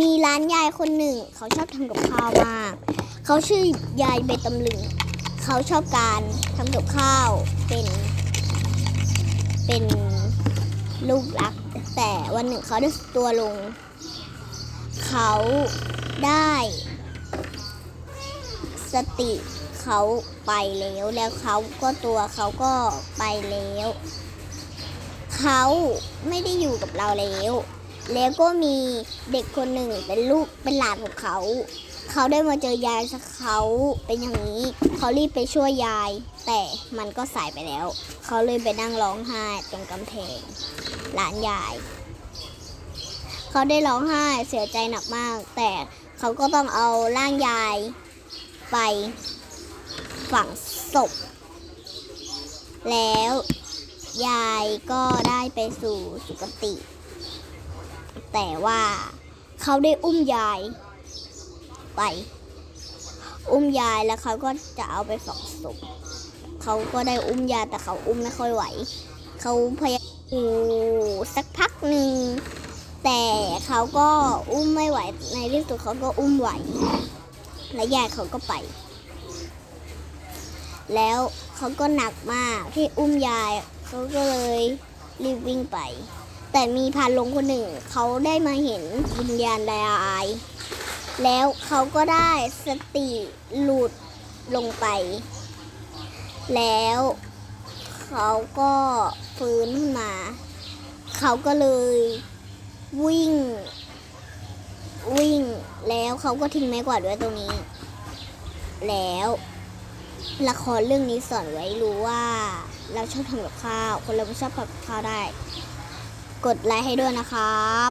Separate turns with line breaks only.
มีร้านยายคนหนึ่ง เขาชอบทำกับข้าวมาก เขาชื่อยายเบตำลึง เขาชอบการทำกับข้าวเป็น เป็นลูกรัก แต่วันหนึ่งเขาได้ตัวลง เขาได้สติเขาไปแล้วแล้วเขาก็ตัวเขาก็ไปแล้ว เขาไม่ได้อยู่กับเราแล้ว แล้วก็มีเด็กคนหนึ่งเป็นลูกเป็นหลานของเขา เขาได้มาเจอยายเขาเป็นอย่างนี้ เขารีบไปช่วยยาย แต่มันก็สายไปแล้ว เขาเลยไปนั่งร้องไห้ตรงกำแพงหลานยาย เขาได้ร้องไห้เสียใจหนักมาก แต่เขาก็ต้องเอาร่างยายไปฝังศพแล้วยายก็ได้ไปสู่สุคติ แต่ว่าเขาได้อุ้มยาย ไป อุ้มยายแล้วเขาก็จะเอาไปฝังศพเขาก็ได้อุ้มยายแต่เขาอุ้มไม่ค่อยไหว เขาพยายามอยู่สักพักหนึ่งแต่เขาก็อุ้มไม่ไหวในที่สุดเขาก็อุ้มไหว และยายเขาก็ไป แล้วเขาก็หนักมากที่อุ้มยายเขาก็เลยรีบวิ่งไป แต่มีพานลงคนหนึ่งเขาได้มาเห็นวิญญาณยายแล้วเขาก็ได้สติหลุดลงไป แล้วเขาก็ฟื้นขึ้นมา เขาก็เลยวิ่ง วิ่งแล้วเขาก็ทิ้งไม้กวาดไว้ตรงนี้ แล้วละครเรื่องนี้สอนไว้รู้ว่า เราชอบทำกับข้าว คนเราไม่ชอบทำกับข้าวได้ กดไลค์ให้ด้วยนะครับ